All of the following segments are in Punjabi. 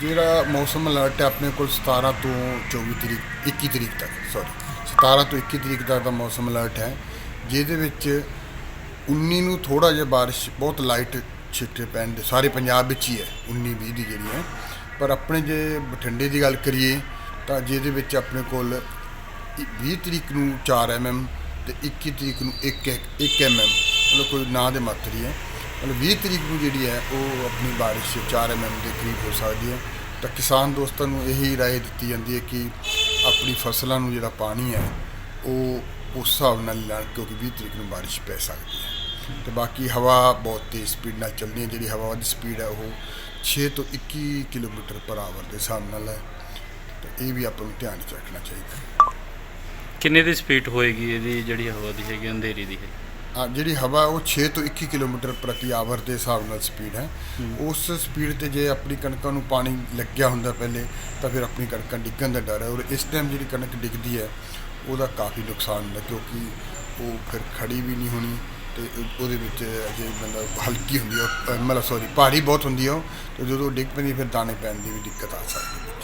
ਜਿਹੜਾ ਮੌਸਮ ਅਲਰਟ ਹੈ ਆਪਣੇ ਕੋਲ 17 ਤੋਂ 24 ਤਰੀਕ 21 ਤਰੀਕ ਤੱਕ ਸੌਰੀ 17 ਤੋਂ 21 ਤਰੀਕ ਤੱਕ ਦਾ ਮੌਸਮ ਅਲਰਟ ਹੈ, ਜਿਹਦੇ ਵਿੱਚ 19 ਨੂੰ ਥੋੜਾ ਜਿਹਾ ਬਾਰਿਸ਼, ਬਹੁਤ ਲਾਈਟ ਛਿੱਟੇ ਪੈਣ ਦੇ, ਸਾਰੇ ਪੰਜਾਬ ਵਿੱਚ ਹੀ ਹੈ 19 20 ਦੀ ਜਿਹੜੀ ਹੈ, ਪਰ ਆਪਣੇ ਜੇ ਬਠਿੰਡੇ ਦੀ ਗੱਲ ਕਰੀਏ, ਤਾਂ ਜਿਹਦੇ ਵਿੱਚ ਆਪਣੇ ਕੋਲ 20 ਤਰੀਕ ਨੂੰ 4 mm ਤੇ 21 ਤਰੀਕ ਨੂੰ 1 1 mm ਮਤਲਬ ਕੋਈ ਨਾਂ ਦੇ ਮਾਤਰੀ ਹੈ। ਮਤਲਬ 20 ਤਰੀਕ ਨੂੰ ਜਿਹੜੀ ਹੈ ਉਹ ਆਪਣੀ ਬਾਰਿਸ਼ 4 mm ਦੇ ਕਰੀਬ ਹੋ ਸਕਦੀ ਹੈ। ਤਾਂ ਕਿਸਾਨ ਦੋਸਤਾਂ ਨੂੰ ਇਹੀ ਰਾਏ ਦਿੱਤੀ ਜਾਂਦੀ ਹੈ ਕਿ ਆਪਣੀ ਫਸਲਾਂ ਨੂੰ ਜਿਹੜਾ ਪਾਣੀ ਹੈ, ਉਹ ਉਸ ਹਿਸਾਬ ਨਾਲ ਲੈਣ ਕਿਉਂਕਿ 20 ਤਰੀਕ ਨੂੰ ਬਾਰਿਸ਼ ਪੈ ਸਕਦੀ ਹੈ। ਤੇ ਬਾਕੀ ਹਵਾ ਬਹੁਤ ਤੇਜ਼ ਸਪੀਡ ਨਾਲ ਚੱਲਦੀ ਹੈ, ਜਿਹੜੀ ਹਵਾ ਦੀ ਸਪੀਡ ਹੈ, ਉਹ 6 ਤੋਂ 21 ਕਿਲੋਮੀਟਰ ਪਰ ਆਵਰ ਦੇ ਹਿਸਾਬ ਨਾਲ ਹੈ। ਤੇ ਇਹ ਵੀ ਆਪਾਂ ਨੂੰ ਧਿਆਨ 'ਚ ਰੱਖਣਾ ਚਾਹੀਦਾ ਕਿੰਨੇ ਦੀ ਸਪੀਡ ਹੋਏਗੀ ਇਹਦੀ ਜਿਹੜੀ ਹਵਾ ਦੀ ਹੈਗੀ, ਅੰਧੇਰੀ ਦੀ ਹੈ ਜਿਹੜੀ ਹਵਾ ਉਹ 6 ਤੋਂ 21 ਕਿਲੋਮੀਟਰ ਪ੍ਰਤੀ ਆਵਰ ਦੇ ਹਿਸਾਬ ਨਾਲ ਸਪੀਡ ਹੈ। ਉਸ ਸਪੀਡ ਤੇ ਜੇ ਆਪਣੀ ਕਣਕਾਂ ਨੂੰ ਪਾਣੀ ਲੱਗਿਆ ਹੁੰਦਾ ਪਹਿਲੇ ਤਾਂ ਫਿਰ ਆਪਣੀ ਕਣਕਾਂ ਡਿੱਗਣ ਦਾ ਡਰ ਹੈ ਔਰ ਇਸ ਟਾਈਮ ਜਿਹੜੀ ਕਣਕ ਡਿੱਗਦੀ ਹੈ ਉਹਦਾ ਕਾਫੀ ਨੁਕਸਾਨ ਹੁੰਦਾ ਕਿਉਂਕਿ ਉਹ ਫਿਰ ਖੜੀ ਵੀ ਨਹੀਂ ਹੋਣੀ ਤੇ ਉਹ- ਉਹਦੇ ਵਿੱਚ ਜੇ ਮਤਲਬ ਹਲਕੀ ਹੁੰਦੀ ਹੈ ਮਤਲਬ ਸੌਰੀ ਭਾਰੀ ਬਹੁਤ ਹੁੰਦੀ ਹੈ ਉਹ ਤੇ ਜਦੋਂ ਡਿੱਗ ਪੈਂਦੀ ਫਿਰ ਦਾਣੇ ਪੈਣ ਦੀ ਵੀ ਦਿੱਕਤ ਆ ਸਕਦੀ ਹੈ।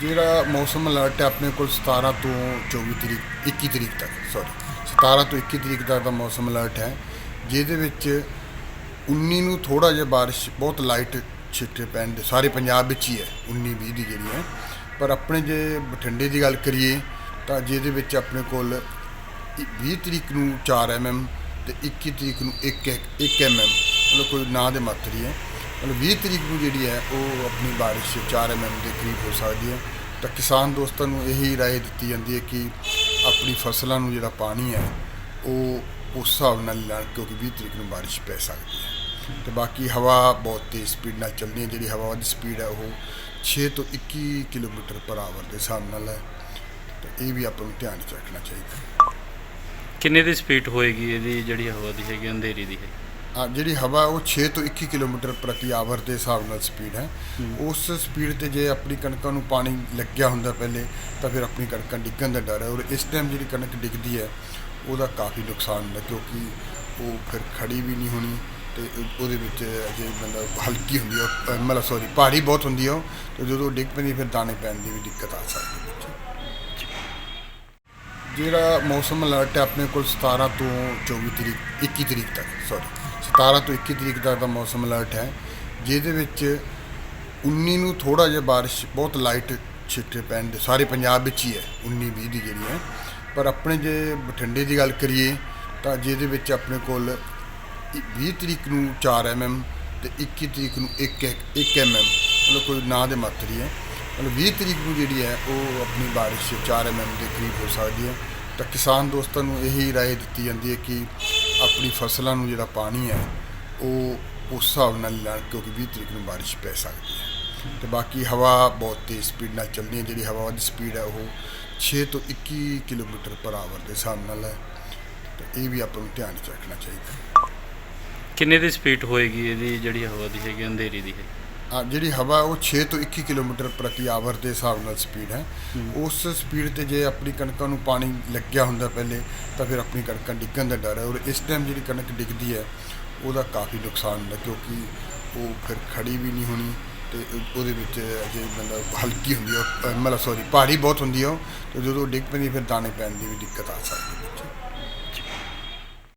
ਜਿਹੜਾ ਮੌਸਮ ਅਲਰਟ ਹੈ ਆਪਣੇ ਕੋਲ 17 ਤੋਂ 24 ਤਰੀਕ 21 ਤਰੀਕ ਤੱਕ ਸੌਰੀ 17 ਤੋਂ 21 ਤਰੀਕ ਤੱਕ ਦਾ ਮੌਸਮ ਅਲਰਟ ਹੈ। ਜਿਹਦੇ ਵਿੱਚ 19 ਨੂੰ ਥੋੜਾ ਜਿਹਾ ਬਾਰਿਸ਼, ਬਹੁਤ ਲਾਈਟ ਛਿੱਟੇ ਪੈਣ ਦੇ, ਸਾਰੇ ਪੰਜਾਬ ਵਿੱਚ ਹੀ ਹੈ 19 20 ਦੀ ਜਿਹੜੀ ਹੈ। ਪਰ ਆਪਣੇ ਜੇ ਬਠਿੰਡੇ ਦੀ ਗੱਲ ਕਰੀਏ, ਤਾਂ ਜਿਹਦੇ ਵਿੱਚ ਆਪਣੇ ਕੋਲ 20 ਤਰੀਕ ਨੂੰ 4 mm ਤੇ 21 ਤਰੀਕ ਨੂੰ 1 1 mm ਮਤਲਬ ਕੋਈ ਨਾਂ ਦੇ ਮਾਤਰੀ ਹੈ। ਮਤਲਬ 20 ਤਰੀਕ ਨੂੰ ਜਿਹੜੀ ਹੈ, ਉਹ ਆਪਣੀ ਬਾਰਿਸ਼ 4 mm ਦੇ ਕਰੀਬ ਹੋ ਸਕਦੀ ਹੈ। ਤਾਂ ਕਿਸਾਨ ਦੋਸਤਾਂ ਨੂੰ ਇਹੀ ਰਾਏ ਦਿੱਤੀ ਜਾਂਦੀ ਹੈ ਕਿ ਆਪਣੀ ਫਸਲਾਂ ਨੂੰ ਜਿਹੜਾ ਪਾਣੀ ਹੈ, ਉਹ ਉਸ ਹਿਸਾਬ ਨਾਲ ਲੈਣ, ਕਿਉਂਕਿ 20 ਤਰੀਕ ਨੂੰ ਬਾਰਿਸ਼ ਪੈ ਸਕਦੀ ਹੈ। ਤੇ ਬਾਕੀ ਹਵਾ ਬਹੁਤ ਤੇਜ਼ ਸਪੀਡ ਨਾਲ ਚੱਲਣੀ ਹੈ, ਜਿਹੜੀ ਹਵਾ ਦੀ ਸਪੀਡ ਹੈ, ਉਹ 6 ਤੋਂ 21 ਕਿਲੋਮੀਟਰ ਪਰ ਆਵਰ ਦੇ ਹਿਸਾਬ ਨਾਲ ਹੈ। ਤੇ ਇਹ ਵੀ ਆਪਾਂ ਨੂੰ ਧਿਆਨ 'ਚ ਰੱਖਣਾ ਚਾਹੀਦਾ ਕਿੰਨੇ ਦੀ ਸਪੀਡ ਹੋਏਗੀ ਇਹਦੀ ਜਿਹੜੀ ਹਵਾ ਦੀ ਹੈਗੀ, ਅੰਧੇਰੀ ਦੀ ਹੈ ਜਿਹੜੀ ਹਵਾ ਉਹ 6 ਤੋਂ 21 ਕਿਲੋਮੀਟਰ ਪ੍ਰਤੀ ਆਵਰ ਦੇ ਹਿਸਾਬ ਨਾਲ ਸਪੀਡ ਹੈ। ਉਸ ਸਪੀਡ ਤੇ ਜੇ ਆਪਣੀ ਕਣਕਾਂ ਨੂੰ ਪਾਣੀ ਲੱਗਿਆ ਹੁੰਦਾ ਪਹਿਲੇ ਤਾਂ ਫਿਰ ਆਪਣੀ ਕਣਕਾਂ ਡਿੱਗਣ ਦਾ ਡਰ ਹੈ ਔਰ ਇਸ ਟਾਈਮ ਜਿਹੜੀ ਕਣਕ ਡਿੱਗਦੀ ਹੈ ਉਹਦਾ ਕਾਫੀ ਨੁਕਸਾਨ ਹੁੰਦਾ ਕਿਉਂਕਿ ਉਹ ਫਿਰ ਖੜੀ ਵੀ ਨਹੀਂ ਹੋਣੀ ਤੇ ਉਹ- ਉਹਦੇ ਵਿੱਚ ਜੇ ਮਤਲਬ ਹਲਕੀ ਹੁੰਦੀ ਹੈ ਮਤਲਬ ਸੌਰੀ ਭਾਰੀ ਬਹੁਤ ਹੁੰਦੀ ਹੈ ਉਹ ਤੇ ਜਦੋਂ ਡਿੱਗ ਪੈਂਦੀ ਫਿਰ ਦਾਣੇ ਪੈਣ ਦੀ ਵੀ ਦਿੱਕਤ ਆ ਸਕਦੀ ਹੈ। ਜਿਹੜਾ ਮੌਸਮ ਅਲਰਟ ਹੈ ਆਪਣੇ ਕੋਲ 17 ਤੋਂ 24 ਤਰੀਕ 21 ਤਰੀਕ ਤੱਕ ਸੌਰੀ 17 ਤੋਂ 21 ਤਰੀਕ ਤੱਕ ਦਾ ਮੌਸਮ ਅਲਰਟ ਹੈ। ਜਿਹਦੇ ਵਿੱਚ 19 ਨੂੰ ਥੋੜਾ ਜਿਹਾ ਬਾਰਿਸ਼, ਬਹੁਤ ਲਾਈਟ ਛਿੱਟੇ ਪੈਣ ਦੇ, ਸਾਰੇ ਪੰਜਾਬ ਵਿੱਚ ਹੀ ਹੈ 19 20 ਦੀ ਜਿਹੜੀ ਹੈ। ਪਰ ਆਪਣੇ ਜੇ ਬਠਿੰਡੇ ਦੀ ਗੱਲ ਕਰੀਏ, ਤਾਂ ਜਿਹਦੇ ਵਿੱਚ ਆਪਣੇ ਕੋਲ 20 ਤਰੀਕ ਨੂੰ 4 mm ਤੇ 21 ਤਰੀਕ ਨੂੰ 1 1 mm ਮਤਲਬ ਕੋਈ ਨਾਂ ਦੇ ਮਾਤਰੀ ਹੈ। ਮਤਲਬ 20 ਤਰੀਕ ਨੂੰ ਜਿਹੜੀ ਹੈ, ਉਹ ਆਪਣੀ ਬਾਰਿਸ਼ 4 mm ਦੇ ਕਰੀਬ ਹੋ ਸਕਦੀ ਹੈ। ਤਾਂ ਕਿਸਾਨ ਦੋਸਤਾਂ ਨੂੰ ਇਹੀ ਰਾਏ ਦਿੱਤੀ ਜਾਂਦੀ ਹੈ ਕਿ ਆਪਣੀ ਫਸਲਾਂ ਨੂੰ ਜਿਹੜਾ ਪਾਣੀ ਹੈ, ਉਹ ਉਸ ਹਿਸਾਬ ਨਾਲ ਲੈਣ ਕਿਉਂਕਿ 20 ਤਰੀਕ ਨੂੰ ਬਾਰਿਸ਼ ਪੈ ਸਕਦੀ ਹੈ। ਤੇ ਬਾਕੀ ਹਵਾ ਬਹੁਤ ਤੇਜ਼ ਸਪੀਡ ਨਾਲ ਚੱਲਣੀ ਹੈ, ਜਿਹੜੀ ਹਵਾ ਦੀ ਸਪੀਡ ਹੈ, ਉਹ 6 ਤੋਂ 21 ਕਿਲੋਮੀਟਰ ਪਰ ਆਵਰ ਦੇ ਹਿਸਾਬ ਨਾਲ ਹੈ। ਤੇ ਇਹ ਵੀ ਆਪਾਂ ਨੂੰ ਧਿਆਨ 'ਚ ਰੱਖਣਾ ਚਾਹੀਦਾ ਕਿੰਨੇ ਦੀ ਸਪੀਡ ਹੋਏਗੀ ਇਹਦੀ ਜਿਹੜੀ ਹਵਾ ਦੀ ਹੈਗੀ, ਅੰਧੇਰੀ ਦੀ ਹੈ ਜਿਹੜੀ ਹਵਾ ਉਹ 6 ਤੋਂ 21 ਕਿਲੋਮੀਟਰ ਪ੍ਰਤੀ ਆਵਰ ਦੇ ਹਿਸਾਬ ਨਾਲ ਸਪੀਡ ਹੈ। ਉਸ ਸਪੀਡ ਤੇ ਜੇ ਆਪਣੀ ਕਣਕਾਂ ਨੂੰ ਪਾਣੀ ਲੱਗਿਆ ਹੁੰਦਾ ਪਹਿਲੇ ਤਾਂ ਫਿਰ ਆਪਣੀ ਕਣਕਾਂ ਡਿੱਗਣ ਦਾ ਡਰ ਹੈ ਔਰ ਇਸ ਟਾਈਮ ਜਿਹੜੀ ਕਣਕ ਡਿੱਗਦੀ ਹੈ ਉਹਦਾ ਕਾਫੀ ਨੁਕਸਾਨ ਹੁੰਦਾ ਕਿਉਂਕਿ ਉਹ ਫਿਰ ਖੜੀ ਵੀ ਨਹੀਂ ਹੋਣੀ ਤੇ ਉਹ- ਉਹਦੇ ਵਿੱਚ ਜੇ ਮਤਲਬ ਹਲਕੀ ਹੁੰਦੀ ਹੈ ਮਤਲਬ ਸੌਰੀ ਭਾਰੀ ਬਹੁਤ ਹੁੰਦੀ ਹੈ ਤੇ ਜਦੋਂ ਡਿੱਗ ਪੈਂਦੀ ਫਿਰ ਦਾਣੇ ਪੈਣ ਦੀ ਵੀ ਦਿੱਕਤ ਆ ਸਕਦੀ ਹੈ।